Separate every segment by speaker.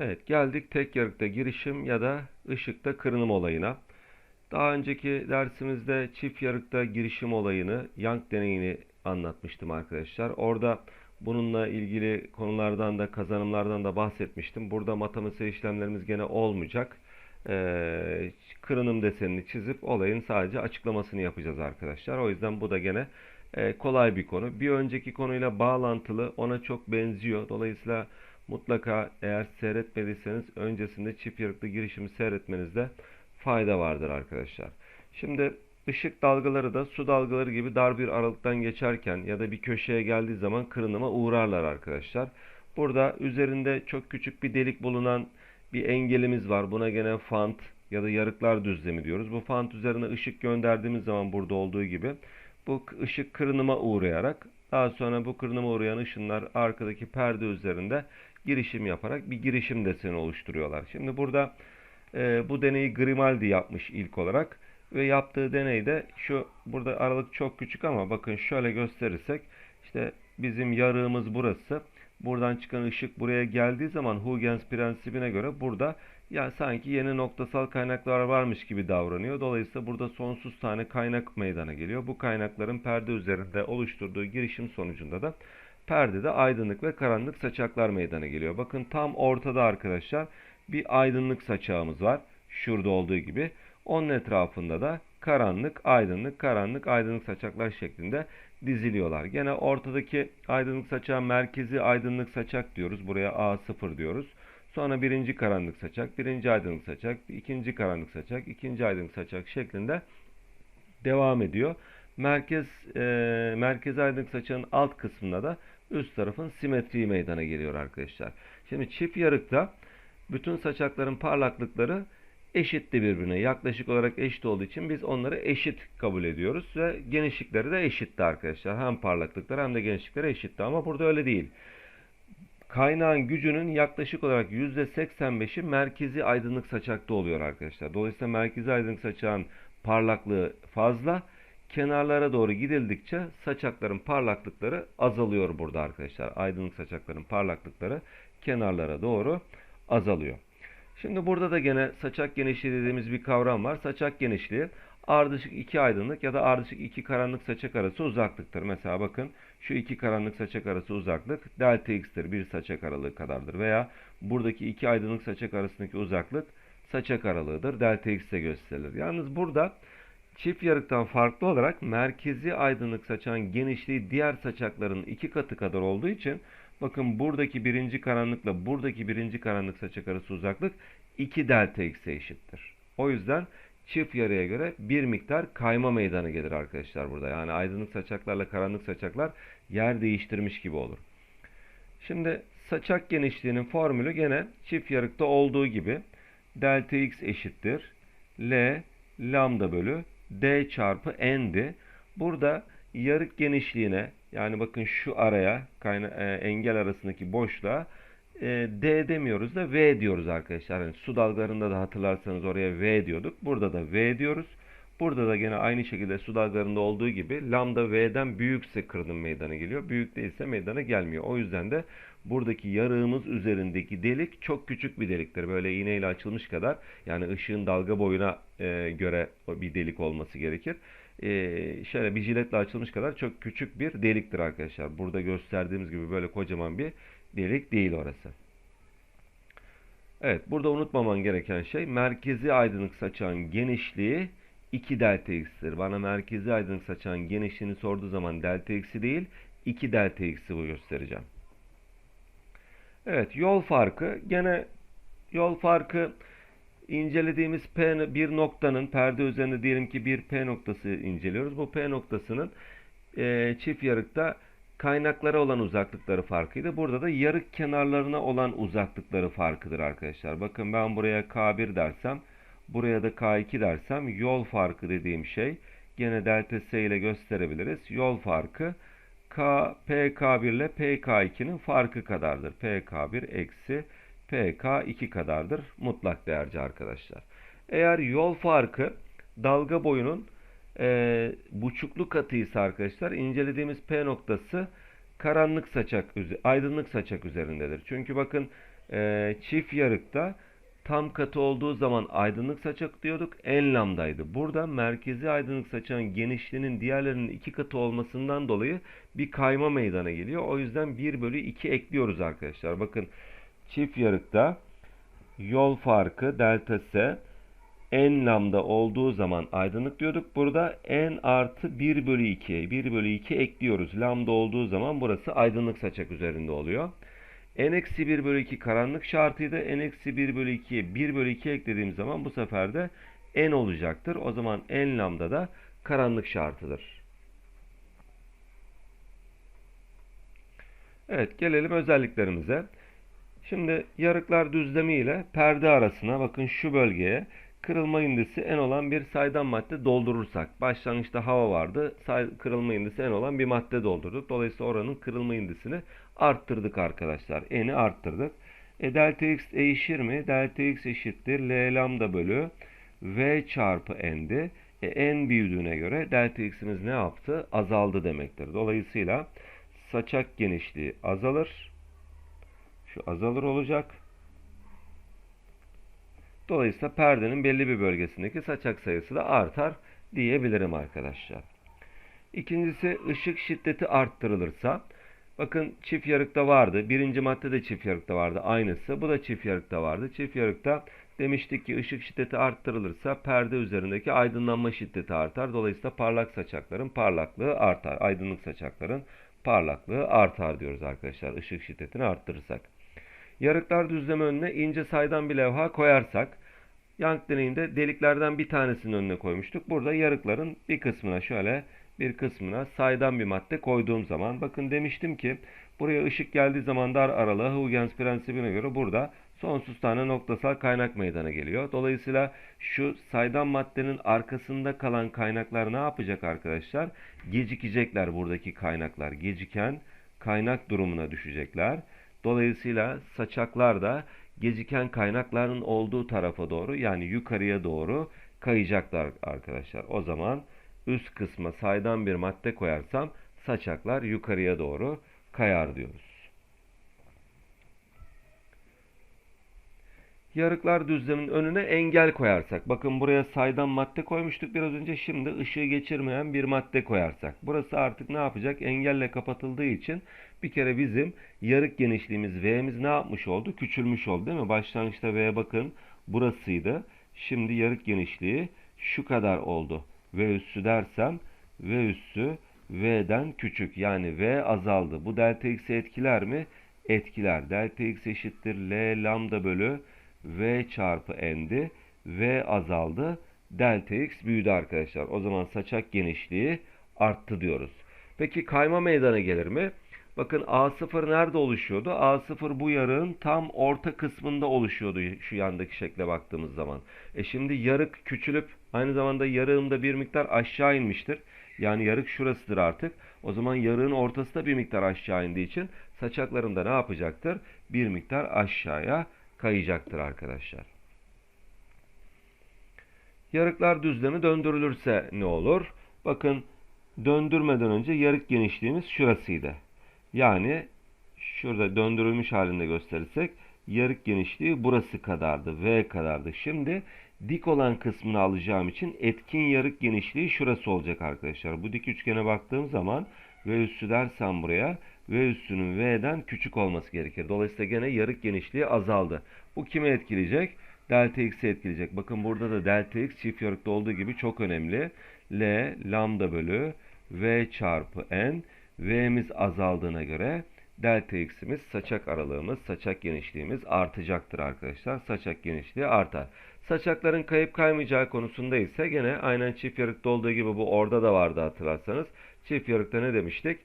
Speaker 1: Evet geldik tek yarıkta girişim ya da ışıkta kırınım olayına. Daha önceki dersimizde çift yarıkta girişim olayını, Young deneyini anlatmıştım arkadaşlar. Orada bununla ilgili konulardan da kazanımlardan da bahsetmiştim. Burada matematiksel işlemlerimiz gene olmayacak. Ee, kırınım desenini çizip olayın sadece açıklamasını yapacağız arkadaşlar. O yüzden bu da gene e, kolay bir konu. Bir önceki konuyla bağlantılı ona çok benziyor. Dolayısıyla mutlaka eğer seyretmediyseniz öncesinde çift yarıklı girişimi seyretmenizde fayda vardır arkadaşlar. Şimdi ışık dalgaları da su dalgaları gibi dar bir aralıktan geçerken ya da bir köşeye geldiği zaman kırınıma uğrarlar arkadaşlar. Burada üzerinde çok küçük bir delik bulunan bir engelimiz var. Buna gene fant ya da yarıklar düzlemi diyoruz. Bu fant üzerine ışık gönderdiğimiz zaman burada olduğu gibi bu ışık kırınıma uğrayarak daha sonra bu kırınıma uğrayan ışınlar arkadaki perde üzerinde girişim yaparak bir girişim deseni oluşturuyorlar. Şimdi burada e, bu deneyi Grimaldi yapmış ilk olarak ve yaptığı deneyde şu burada aralık çok küçük ama bakın şöyle gösterirsek işte bizim yarığımız burası. Buradan çıkan ışık buraya geldiği zaman Huygens prensibine göre burada ya sanki yeni noktasal kaynaklar varmış gibi davranıyor. Dolayısıyla burada sonsuz tane kaynak meydana geliyor. Bu kaynakların perde üzerinde oluşturduğu girişim sonucunda da perdede aydınlık ve karanlık saçaklar meydana geliyor. Bakın tam ortada arkadaşlar bir aydınlık saçağımız var. Şurada olduğu gibi. Onun etrafında da karanlık, aydınlık, karanlık, aydınlık saçaklar şeklinde diziliyorlar. Gene ortadaki aydınlık saçağa merkezi aydınlık saçak diyoruz. Buraya A0 diyoruz. Sonra birinci karanlık saçak, birinci aydınlık saçak, ikinci karanlık saçak, ikinci aydınlık saçak şeklinde devam ediyor. Merkez e, merkez aydınlık saçağın alt kısmında da üst tarafın simetriği meydana geliyor arkadaşlar. Şimdi çift yarıkta bütün saçakların parlaklıkları eşitti birbirine. Yaklaşık olarak eşit olduğu için biz onları eşit kabul ediyoruz ve genişlikleri de eşitti arkadaşlar. Hem parlaklıkları hem de genişlikleri eşitti ama burada öyle değil. Kaynağın gücünün yaklaşık olarak %85'i merkezi aydınlık saçakta oluyor arkadaşlar. Dolayısıyla merkezi aydınlık saçağın parlaklığı fazla. Kenarlara doğru gidildikçe saçakların parlaklıkları azalıyor burada arkadaşlar. Aydınlık saçakların parlaklıkları kenarlara doğru azalıyor. Şimdi burada da gene saçak genişliği dediğimiz bir kavram var. Saçak genişliği ardışık iki aydınlık ya da ardışık iki karanlık saçak arası uzaklıktır. Mesela bakın şu iki karanlık saçak arası uzaklık delta x'tir. Bir saçak aralığı kadardır. Veya buradaki iki aydınlık saçak arasındaki uzaklık saçak aralığıdır. Delta x de gösterilir. Yalnız burada çift yarıktan farklı olarak merkezi aydınlık saçağın genişliği diğer saçakların iki katı kadar olduğu için bakın buradaki birinci karanlıkla buradaki birinci karanlık saçak arası uzaklık 2 delta x'e eşittir. O yüzden çift yarıya göre bir miktar kayma meydana gelir arkadaşlar burada. Yani aydınlık saçaklarla karanlık saçaklar yer değiştirmiş gibi olur. Şimdi saçak genişliğinin formülü gene çift yarıkta olduğu gibi delta x eşittir L lambda bölü D çarpı N'di. Burada yarık genişliğine yani bakın şu araya kayna, e, engel arasındaki boşluğa e, D demiyoruz da V diyoruz arkadaşlar. Yani su dalgalarında da hatırlarsanız oraya V diyorduk. Burada da V diyoruz. Burada da gene aynı şekilde su dalgalarında olduğu gibi lambda V'den büyükse kırınım meydana geliyor. Büyük değilse meydana gelmiyor. O yüzden de buradaki yarığımız üzerindeki delik çok küçük bir deliktir. Böyle iğneyle açılmış kadar yani ışığın dalga boyuna e, göre bir delik olması gerekir. E, şöyle bir jiletle açılmış kadar çok küçük bir deliktir arkadaşlar. Burada gösterdiğimiz gibi böyle kocaman bir delik değil orası. Evet burada unutmaman gereken şey merkezi aydınlık saçağın genişliği 2 delta x'tir. Bana merkezi aydınlık saçağın genişliğini sorduğu zaman delta x'i değil 2 delta x'i göstereceğim. Evet yol farkı gene yol farkı incelediğimiz P bir noktanın perde üzerinde diyelim ki bir P noktası inceliyoruz. Bu P noktasının e, çift yarıkta kaynaklara olan uzaklıkları farkıydı. Burada da yarık kenarlarına olan uzaklıkları farkıdır arkadaşlar. Bakın ben buraya K1 dersem buraya da K2 dersem yol farkı dediğim şey gene delta S ile gösterebiliriz. Yol farkı K, PK1 ile PK2'nin farkı kadardır. PK1 eksi PK2 kadardır. Mutlak değerci arkadaşlar. Eğer yol farkı dalga boyunun e, buçuklu katıysa arkadaşlar incelediğimiz P noktası karanlık saçak, aydınlık saçak üzerindedir. Çünkü bakın Ee, çift yarıkta tam katı olduğu zaman aydınlık saçak diyorduk. En lambdaydı. Burada merkezi aydınlık saçağın genişliğinin diğerlerinin iki katı olmasından dolayı bir kayma meydana geliyor. O yüzden 1 bölü 2 ekliyoruz arkadaşlar. Bakın çift yarıkta yol farkı delta S n lambda olduğu zaman aydınlık diyorduk. Burada n artı 1 bölü 2. 1 bölü 2 ekliyoruz. Lambda olduğu zaman burası aydınlık saçak üzerinde oluyor. N eksi 1 bölü 2 karanlık şartıydı. n eksi 1 bölü 2'ye 1 bölü 2 eklediğim zaman bu sefer de n olacaktır. O zaman n lambda da karanlık şartıdır. Evet gelelim özelliklerimize. Şimdi yarıklar düzlemi ile perde arasına bakın şu bölgeye kırılma indisi en olan bir saydam madde doldurursak. Başlangıçta hava vardı. Kırılma indisi en olan bir madde doldurduk. Dolayısıyla oranın kırılma indisini arttırdık arkadaşlar. N'i arttırdık. E, delta x değişir mi? Delta x eşittir L lambda bölü V çarpı N'di. E, N büyüdüğüne göre delta x'imiz ne yaptı? Azaldı demektir. Dolayısıyla saçak genişliği azalır. Şu azalır olacak. Dolayısıyla perdenin belli bir bölgesindeki saçak sayısı da artar diyebilirim arkadaşlar. İkincisi ışık şiddeti arttırılırsa bakın çift yarıkta vardı. Birinci madde de çift yarıkta vardı. Aynısı. Bu da çift yarıkta vardı. Çift yarıkta demiştik ki ışık şiddeti arttırılırsa perde üzerindeki aydınlanma şiddeti artar. Dolayısıyla parlak saçakların parlaklığı artar. Aydınlık saçakların parlaklığı artar diyoruz arkadaşlar. Işık şiddetini arttırırsak. Yarıklar düzlemi önüne ince saydam bir levha koyarsak Young deneyinde deliklerden bir tanesinin önüne koymuştuk. Burada yarıkların bir kısmına şöyle bir kısmına saydam bir madde koyduğum zaman bakın demiştim ki buraya ışık geldiği zaman dar aralığı Huygens prensibine göre burada sonsuz tane noktasal kaynak meydana geliyor. Dolayısıyla şu saydam maddenin arkasında kalan kaynaklar ne yapacak arkadaşlar? Gecikecekler buradaki kaynaklar. Geciken kaynak durumuna düşecekler. Dolayısıyla saçaklar da geciken kaynakların olduğu tarafa doğru yani yukarıya doğru kayacaklar arkadaşlar. O zaman üst kısma saydam bir madde koyarsam saçaklar yukarıya doğru kayar diyoruz. Yarıklar düzleminin önüne engel koyarsak. Bakın buraya saydam madde koymuştuk biraz önce. Şimdi ışığı geçirmeyen bir madde koyarsak. Burası artık ne yapacak? Engelle kapatıldığı için bir kere bizim yarık genişliğimiz V'miz ne yapmış oldu? Küçülmüş oldu değil mi? Başlangıçta V'ye bakın. Burasıydı. Şimdi yarık genişliği şu kadar oldu. V üssü dersem V üssü V'den küçük. Yani V azaldı. Bu delta x'i etkiler mi? Etkiler. Delta x eşittir L lambda bölü V çarpı N'di. V azaldı. Delta x büyüdü arkadaşlar. O zaman saçak genişliği arttı diyoruz. Peki kayma meydana gelir mi? Bakın A0 nerede oluşuyordu? A0 bu yarığın tam orta kısmında oluşuyordu şu yandaki şekle baktığımız zaman. E şimdi yarık küçülüp aynı zamanda yarığım bir miktar aşağı inmiştir. Yani yarık şurasıdır artık. O zaman yarığın ortası da bir miktar aşağı indiği için saçaklarım da ne yapacaktır? Bir miktar aşağıya kayacaktır arkadaşlar. Yarıklar düzlemi döndürülürse ne olur? Bakın döndürmeden önce yarık genişliğimiz şurasıydı. Yani şurada döndürülmüş halinde gösterirsek yarık genişliği burası kadardı. V kadardı. Şimdi dik olan kısmını alacağım için etkin yarık genişliği şurası olacak arkadaşlar. Bu dik üçgene baktığım zaman V üssü dersem buraya V üssünün V'den küçük olması gerekir. Dolayısıyla gene yarık genişliği azaldı. Bu kimi etkileyecek? Delta x'i etkileyecek. Bakın burada da delta x çift yarıkta olduğu gibi çok önemli. L lambda bölü V çarpı N V'miz azaldığına göre delta x'imiz saçak aralığımız, saçak genişliğimiz artacaktır arkadaşlar. Saçak genişliği artar. Saçakların kayıp kaymayacağı konusunda ise gene aynen çift yarıkta olduğu gibi bu orada da vardı hatırlarsanız. Çift yarıkta ne demiştik?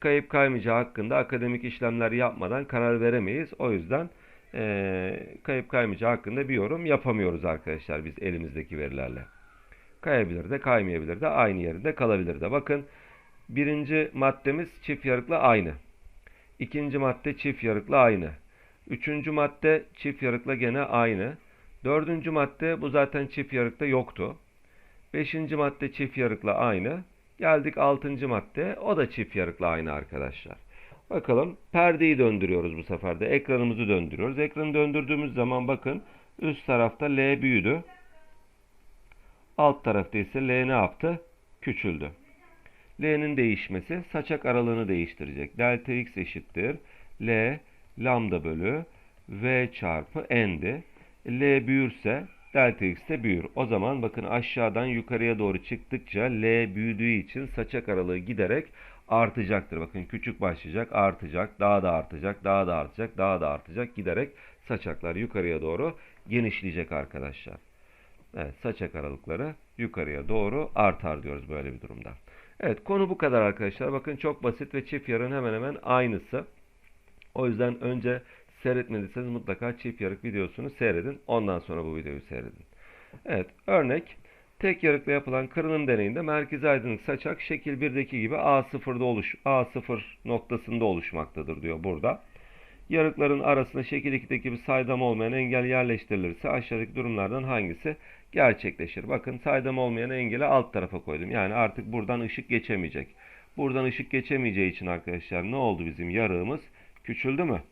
Speaker 1: Kayıp kaymayacağı hakkında akademik işlemler yapmadan karar veremeyiz. O yüzden e, kayıp kaymayacağı hakkında bir yorum yapamıyoruz arkadaşlar biz elimizdeki verilerle. Kayabilir de kaymayabilir de aynı yerinde kalabilir de. Bakın birinci maddemiz çift yarıkla aynı. İkinci madde çift yarıkla aynı. Üçüncü madde çift yarıkla gene aynı. Dördüncü madde bu zaten çift yarıkta yoktu. Beşinci madde çift yarıkla aynı. Geldik altıncı madde. O da çift yarıkla aynı arkadaşlar. Bakalım perdeyi döndürüyoruz bu sefer de. Ekranımızı döndürüyoruz. Ekranı döndürdüğümüz zaman bakın üst tarafta L büyüdü. Alt tarafta ise L ne yaptı? Küçüldü. L'nin değişmesi saçak aralığını değiştirecek. Delta x eşittir. L lambda bölü V çarpı n'di. L büyürse delta x de büyür. O zaman bakın aşağıdan yukarıya doğru çıktıkça L büyüdüğü için saçak aralığı giderek artacaktır. Bakın küçük başlayacak, artacak, daha da artacak, daha da artacak, daha da artacak giderek saçaklar yukarıya doğru genişleyecek arkadaşlar. Evet, saçak aralıkları yukarıya doğru artar diyoruz böyle bir durumda. Evet, konu bu kadar arkadaşlar. Bakın çok basit ve çift yarın hemen hemen aynısı. O yüzden önce seyretmediyseniz mutlaka çift yarık videosunu seyredin. Ondan sonra bu videoyu seyredin. Evet, örnek tek yarıkla yapılan kırılım deneyinde merkezi aydınlık saçak şekil 1'deki gibi A0'da oluş A0 noktasında oluşmaktadır diyor burada. Yarıkların arasında şekil 2'deki gibi saydam olmayan engel yerleştirilirse aşağıdaki durumlardan hangisi gerçekleşir? Bakın saydam olmayan engeli alt tarafa koydum. Yani artık buradan ışık geçemeyecek. Buradan ışık geçemeyeceği için arkadaşlar ne oldu bizim yarığımız? Küçüldü mü?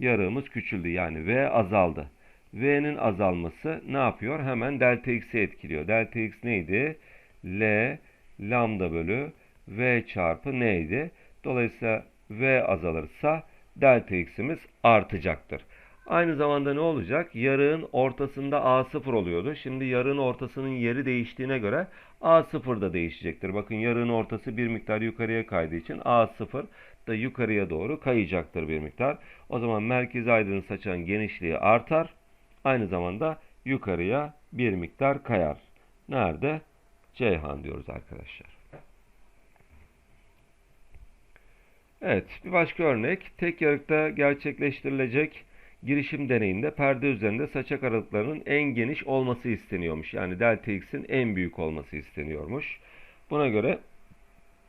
Speaker 1: Yarığımız küçüldü. Yani V azaldı. V'nin azalması ne yapıyor? Hemen delta x'i etkiliyor. Delta x neydi? L lambda bölü V çarpı neydi? Dolayısıyla V azalırsa delta x'imiz artacaktır. Aynı zamanda ne olacak? Yarığın ortasında A0 oluyordu. Şimdi yarığın ortasının yeri değiştiğine göre A0 da değişecektir. Bakın yarığın ortası bir miktar yukarıya kaydığı için A0 da yukarıya doğru kayacaktır bir miktar. O zaman merkezi aydın saçan genişliği artar. Aynı zamanda yukarıya bir miktar kayar. Nerede? Ceyhan diyoruz arkadaşlar. Evet, bir başka örnek. Tek yarıkta gerçekleştirilecek girişim deneyinde perde üzerinde saçak aralıklarının en geniş olması isteniyormuş. Yani delta x'in en büyük olması isteniyormuş. Buna göre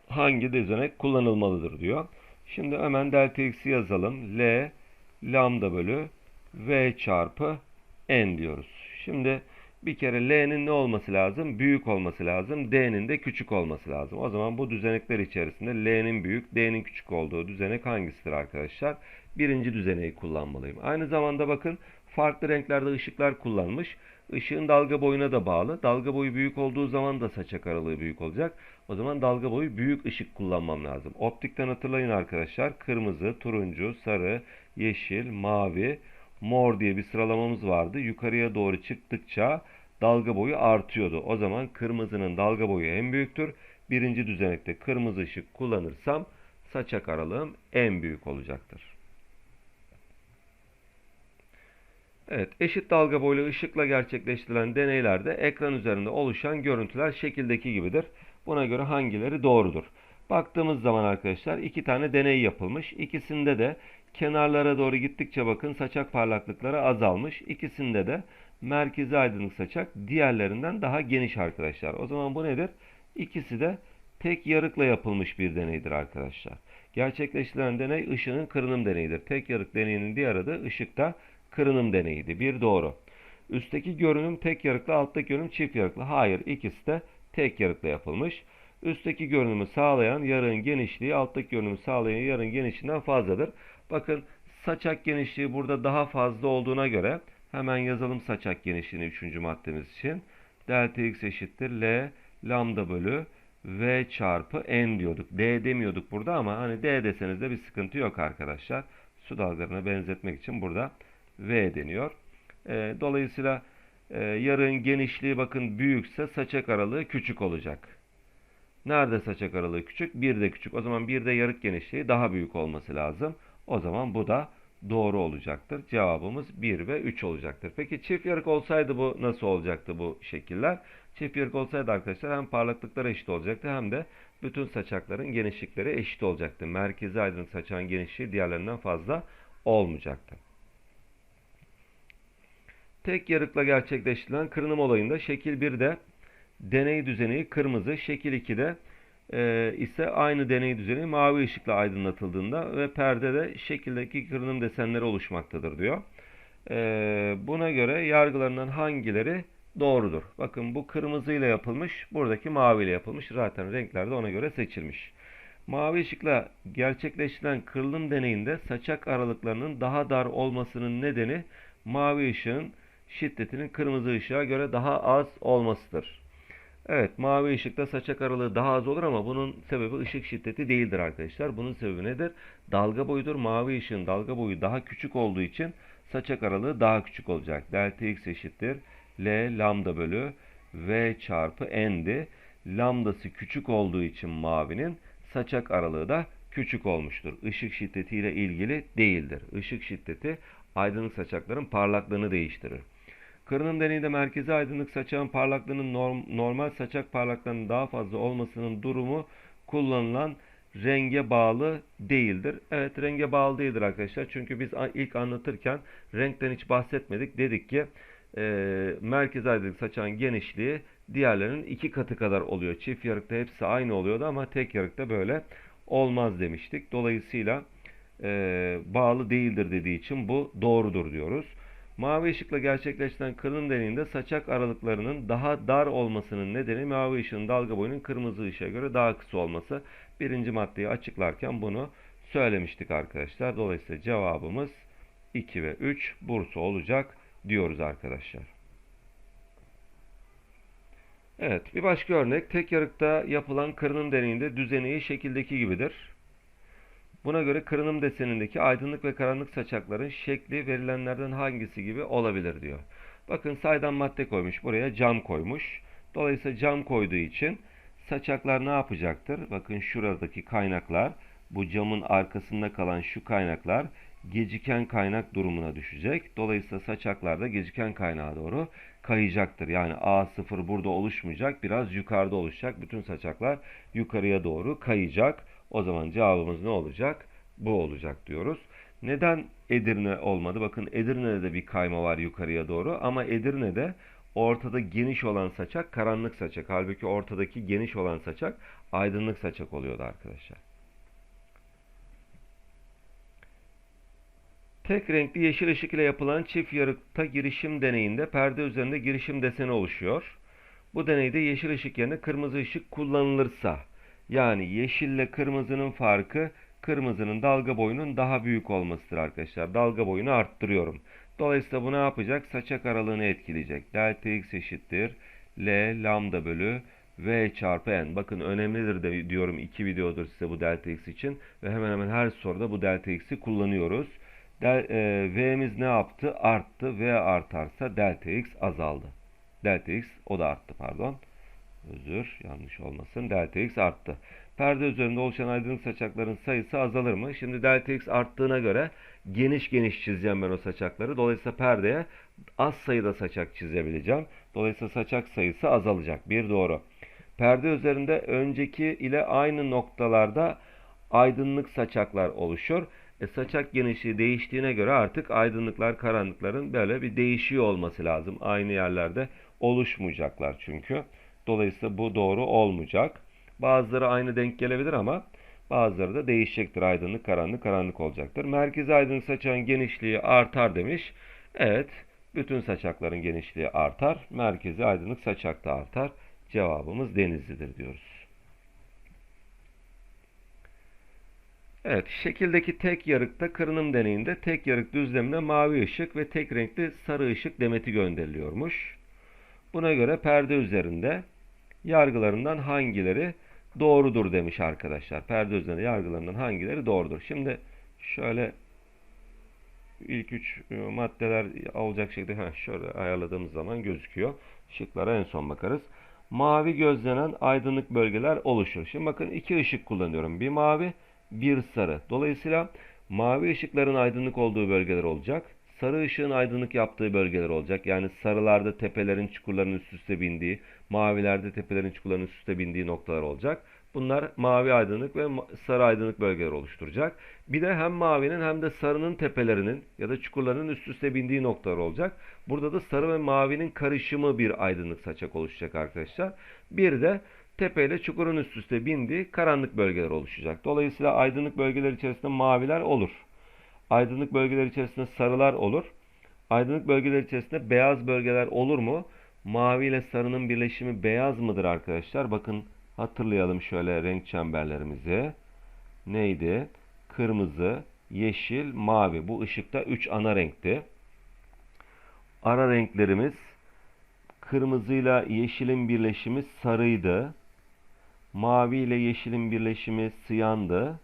Speaker 1: hangi düzenek kullanılmalıdır diyor. Şimdi hemen delta x'i yazalım. L lambda bölü v çarpı n diyoruz. Şimdi bir kere L'nin ne olması lazım? Büyük olması lazım. D'nin de küçük olması lazım. O zaman bu düzenekler içerisinde L'nin büyük, D'nin küçük olduğu düzenek hangisidir arkadaşlar? Birinci düzeneği kullanmalıyım. Aynı zamanda bakın farklı renklerde ışıklar kullanmış. Işığın dalga boyuna da bağlı. Dalga boyu büyük olduğu zaman da saçak aralığı büyük olacak. O zaman dalga boyu büyük ışık kullanmam lazım. Optikten hatırlayın arkadaşlar. Kırmızı, turuncu, sarı, yeşil, mavi, mor diye bir sıralamamız vardı. Yukarıya doğru çıktıkça dalga boyu artıyordu. O zaman kırmızının dalga boyu en büyüktür. Birinci düzenekte kırmızı ışık kullanırsam saçak aralığım en büyük olacaktır. Evet, eşit dalga boylu ışıkla gerçekleştirilen deneylerde ekran üzerinde oluşan görüntüler şekildeki gibidir. Buna göre hangileri doğrudur? Baktığımız zaman arkadaşlar iki tane deney yapılmış. İkisinde de kenarlara doğru gittikçe bakın saçak parlaklıkları azalmış. İkisinde de merkezi aydınlık saçak diğerlerinden daha geniş arkadaşlar. O zaman bu nedir? İkisi de tek yarıkla yapılmış bir deneydir arkadaşlar. Gerçekleştirilen deney ışının kırınım deneyidir. Tek yarık deneyinin diğer adı ışıkta kırınım deneyiydi. Bir doğru. Üstteki görünüm tek yarıklı, alttaki görünüm çift yarıklı. Hayır, ikisi de tek yarıkla yapılmış. Üstteki görünümü sağlayan yarığın genişliği alttaki görünümü sağlayan yarığın genişliğinden fazladır. Bakın saçak genişliği burada daha fazla olduğuna göre hemen yazalım saçak genişliğini 3. maddemiz için. Delta x eşittir L lambda bölü V çarpı N diyorduk. D demiyorduk burada ama hani D deseniz de bir sıkıntı yok arkadaşlar. Su dalgalarına benzetmek için burada V deniyor. E, dolayısıyla e, yarığın genişliği bakın büyükse saçak aralığı küçük olacak. Nerede saçak aralığı küçük? Bir de küçük. O zaman bir de yarık genişliği daha büyük olması lazım. O zaman bu da doğru olacaktır. Cevabımız 1 ve 3 olacaktır. Peki çift yarık olsaydı bu nasıl olacaktı bu şekiller? Çift yarık olsaydı arkadaşlar hem parlaklıkları eşit olacaktı hem de bütün saçakların genişlikleri eşit olacaktı. Merkezi aydınlık saçağın genişliği diğerlerinden fazla olmayacaktı. Tek yarıkla gerçekleştirilen kırınım olayında şekil 1'de deney düzeni kırmızı, şekil 2'de e, ise aynı deney düzeni mavi ışıkla aydınlatıldığında ve perdede şekildeki kırınım desenleri oluşmaktadır diyor. E, buna göre yargılarından hangileri doğrudur? Bakın bu kırmızı ile yapılmış, buradaki mavi ile yapılmış. Zaten renkler de ona göre seçilmiş. Mavi ışıkla gerçekleştirilen kırılım deneyinde saçak aralıklarının daha dar olmasının nedeni mavi ışığın şiddetinin kırmızı ışığa göre daha az olmasıdır. Evet, mavi ışıkta saçak aralığı daha az olur ama bunun sebebi ışık şiddeti değildir arkadaşlar. Bunun sebebi nedir? Dalga boyudur. Mavi ışığın dalga boyu daha küçük olduğu için saçak aralığı daha küçük olacak. Delta x eşittir L lambda bölü V çarpı N'di. Lambdası küçük olduğu için mavinin saçak aralığı da küçük olmuştur. Işık şiddetiyle ilgili değildir. Işık şiddeti aydınlık saçakların parlaklığını değiştirir. Kırınım deneyinde merkezi aydınlık saçağın parlaklığının norm, normal saçak parlaklığının daha fazla olmasının durumu kullanılan renge bağlı değildir. Evet renge bağlı değildir arkadaşlar. Çünkü biz ilk anlatırken renkten hiç bahsetmedik. Dedik ki e, merkez aydınlık saçağın genişliği diğerlerinin iki katı kadar oluyor. Çift yarıkta hepsi aynı oluyordu ama tek yarıkta böyle olmaz demiştik. Dolayısıyla e, bağlı değildir dediği için bu doğrudur diyoruz. Mavi ışıkla gerçekleştirilen kırılım deneyinde saçak aralıklarının daha dar olmasının nedeni mavi ışığın dalga boyunun kırmızı ışığa göre daha kısa olması. Birinci maddeyi açıklarken bunu söylemiştik arkadaşlar. Dolayısıyla cevabımız 2 ve 3 Bursa olacak diyoruz arkadaşlar. Evet bir başka örnek tek yarıkta yapılan kırınım deneyinde düzeneği şekildeki gibidir. Buna göre kırınım desenindeki aydınlık ve karanlık saçakların şekli verilenlerden hangisi gibi olabilir diyor. Bakın saydam madde koymuş. Buraya cam koymuş. Dolayısıyla cam koyduğu için saçaklar ne yapacaktır? Bakın şuradaki kaynaklar bu camın arkasında kalan şu kaynaklar geciken kaynak durumuna düşecek. Dolayısıyla saçaklar da geciken kaynağa doğru kayacaktır. Yani A0 burada oluşmayacak. Biraz yukarıda oluşacak. Bütün saçaklar yukarıya doğru kayacak. O zaman cevabımız ne olacak? Bu olacak diyoruz. Neden Edirne olmadı? Bakın Edirne'de de bir kayma var yukarıya doğru ama Edirne'de ortada geniş olan saçak karanlık saçak. Halbuki ortadaki geniş olan saçak aydınlık saçak oluyordu arkadaşlar. Tek renkli yeşil ışık ile yapılan çift yarıkta girişim deneyinde perde üzerinde girişim deseni oluşuyor. Bu deneyde yeşil ışık yerine kırmızı ışık kullanılırsa yani yeşille kırmızının farkı kırmızının dalga boyunun daha büyük olmasıdır arkadaşlar. Dalga boyunu arttırıyorum. Dolayısıyla bu ne yapacak? Saçak aralığını etkileyecek. Delta x eşittir. L lambda bölü V çarpı N. Bakın önemlidir de diyorum iki videodur size bu delta x için. Ve hemen hemen her soruda bu delta x'i kullanıyoruz. Del, e, V'miz ne yaptı? Arttı. V artarsa delta x azaldı. Delta x o da arttı pardon. Özür yanlış olmasın. Delta x arttı. Perde üzerinde oluşan aydınlık saçakların sayısı azalır mı? Şimdi delta x arttığına göre geniş geniş çizeceğim ben o saçakları. Dolayısıyla perdeye az sayıda saçak çizebileceğim. Dolayısıyla saçak sayısı azalacak. Bir doğru. Perde üzerinde önceki ile aynı noktalarda aydınlık saçaklar oluşur. E, saçak genişliği değiştiğine göre artık aydınlıklar karanlıkların böyle bir değişiyor olması lazım. Aynı yerlerde oluşmayacaklar çünkü. Dolayısıyla bu doğru olmayacak. Bazıları aynı denk gelebilir ama bazıları da değişecektir. Aydınlık, karanlık, karanlık olacaktır. Merkezi aydınlık saçağın genişliği artar demiş. Evet, bütün saçakların genişliği artar. Merkezi aydınlık saçak da artar. Cevabımız denizlidir diyoruz. Evet, şekildeki tek yarıkta kırınım deneyinde tek yarık düzlemine mavi ışık ve tek renkli sarı ışık demeti gönderiliyormuş. Buna göre perde üzerinde yargılarından hangileri doğrudur demiş arkadaşlar. Perde üzerinde yargılarından hangileri doğrudur. Şimdi şöyle ilk üç e, maddeler olacak şekilde heh, şöyle ayarladığımız zaman gözüküyor. Şıklara en son bakarız. Mavi gözlenen aydınlık bölgeler oluşur. Şimdi bakın iki ışık kullanıyorum. Bir mavi, bir sarı. Dolayısıyla mavi ışıkların aydınlık olduğu bölgeler olacak sarı ışığın aydınlık yaptığı bölgeler olacak. Yani sarılarda tepelerin çukurların üst üste bindiği, mavilerde tepelerin çukurların üst üste bindiği noktalar olacak. Bunlar mavi aydınlık ve sarı aydınlık bölgeler oluşturacak. Bir de hem mavinin hem de sarının tepelerinin ya da çukurlarının üst üste bindiği noktalar olacak. Burada da sarı ve mavinin karışımı bir aydınlık saçak oluşacak arkadaşlar. Bir de tepe ile çukurun üst üste bindiği karanlık bölgeler oluşacak. Dolayısıyla aydınlık bölgeler içerisinde maviler olur. Aydınlık bölgeler içerisinde sarılar olur. Aydınlık bölgeler içerisinde beyaz bölgeler olur mu? Mavi ile sarının birleşimi beyaz mıdır arkadaşlar? Bakın hatırlayalım şöyle renk çemberlerimizi. neydi? Kırmızı, yeşil, mavi. Bu ışıkta 3 ana renkti. Ara renklerimiz kırmızıyla yeşilin birleşimi sarıydı. Mavi ile yeşilin birleşimi siyandı.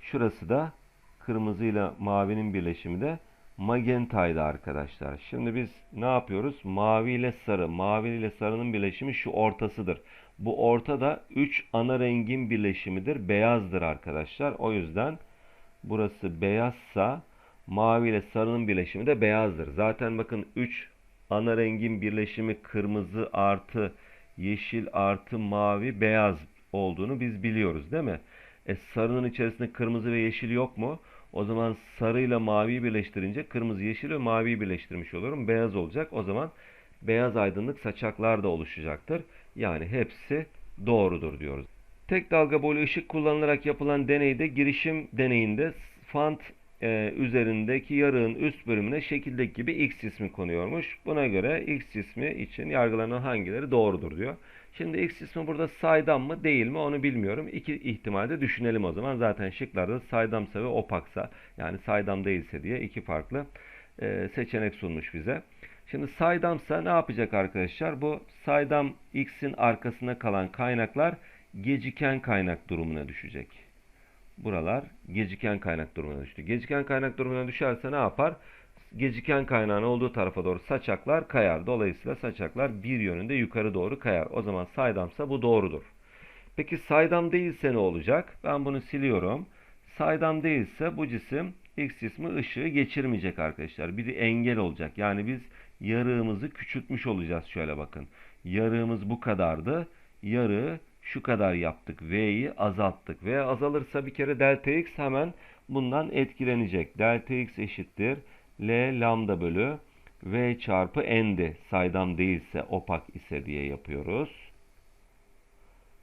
Speaker 1: Şurası da kırmızıyla mavinin birleşimi de magentaydı arkadaşlar. Şimdi biz ne yapıyoruz? Mavi ile sarı. Mavi ile sarının birleşimi şu ortasıdır. Bu orta da 3 ana rengin birleşimidir. Beyazdır arkadaşlar. O yüzden burası beyazsa mavi ile sarının birleşimi de beyazdır. Zaten bakın 3 ana rengin birleşimi kırmızı artı yeşil artı mavi beyaz olduğunu biz biliyoruz değil mi? E sarının içerisinde kırmızı ve yeşil yok mu? O zaman sarıyla maviyi birleştirince kırmızı, yeşil ve maviyi birleştirmiş oluyorum. Beyaz olacak. O zaman beyaz aydınlık saçaklar da oluşacaktır. Yani hepsi doğrudur diyoruz. Tek dalga boylu ışık kullanılarak yapılan deneyde girişim deneyinde fant e, üzerindeki yarığın üst bölümüne şekildeki gibi X ismi konuyormuş. Buna göre X ismi için yargılanan hangileri doğrudur diyor. Şimdi X ismi burada saydam mı değil mi onu bilmiyorum. İki ihtimalde düşünelim o zaman. Zaten şıklarda saydamsa ve opaksa yani saydam değilse diye iki farklı e, seçenek sunmuş bize. Şimdi saydamsa ne yapacak arkadaşlar? Bu saydam X'in arkasında kalan kaynaklar geciken kaynak durumuna düşecek. Buralar geciken kaynak durumuna düştü. Geciken kaynak durumuna düşerse ne yapar? Geciken kaynağın olduğu tarafa doğru saçaklar kayar. Dolayısıyla saçaklar bir yönünde yukarı doğru kayar. O zaman saydamsa bu doğrudur. Peki saydam değilse ne olacak? Ben bunu siliyorum. Saydam değilse bu cisim X cismi ışığı geçirmeyecek arkadaşlar. Bir engel olacak. Yani biz yarığımızı küçültmüş olacağız. Şöyle bakın. Yarığımız bu kadardı. Yarığı şu kadar yaptık. V'yi azalttık. V azalırsa bir kere delta x hemen bundan etkilenecek. Delta x eşittir. L lambda bölü V çarpı n'di. Saydam değilse opak ise diye yapıyoruz.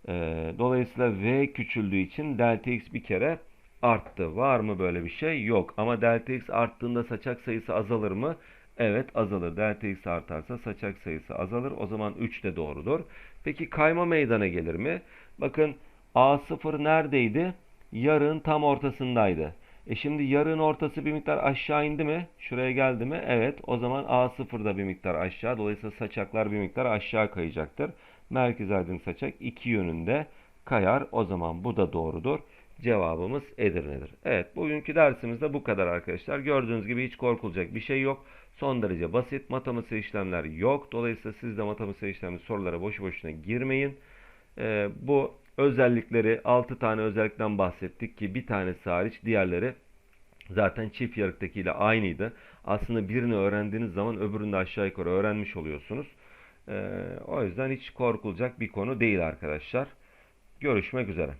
Speaker 1: Ee, dolayısıyla V küçüldüğü için delta x bir kere arttı. Var mı böyle bir şey? Yok. Ama delta x arttığında saçak sayısı azalır mı? Evet azalır. Delta x artarsa saçak sayısı azalır. O zaman 3 de doğrudur. Peki kayma meydana gelir mi? Bakın A0 neredeydi? Yarığın tam ortasındaydı. E şimdi yarığın ortası bir miktar aşağı indi mi? Şuraya geldi mi? Evet. O zaman A0 da bir miktar aşağı. Dolayısıyla saçaklar bir miktar aşağı kayacaktır. Merkez aydın saçak iki yönünde kayar. O zaman bu da doğrudur. Cevabımız Edirne'dir. Evet bugünkü dersimizde bu kadar arkadaşlar. Gördüğünüz gibi hiç korkulacak bir şey yok. Son derece basit matematiksel işlemler yok. Dolayısıyla siz de matematiksel işlemli sorulara boşu boşuna girmeyin. Ee, bu özellikleri 6 tane özellikten bahsettik ki bir tanesi hariç diğerleri zaten çift yarıktakiyle aynıydı. Aslında birini öğrendiğiniz zaman öbürünü de aşağı yukarı öğrenmiş oluyorsunuz. Ee, o yüzden hiç korkulacak bir konu değil arkadaşlar. Görüşmek üzere.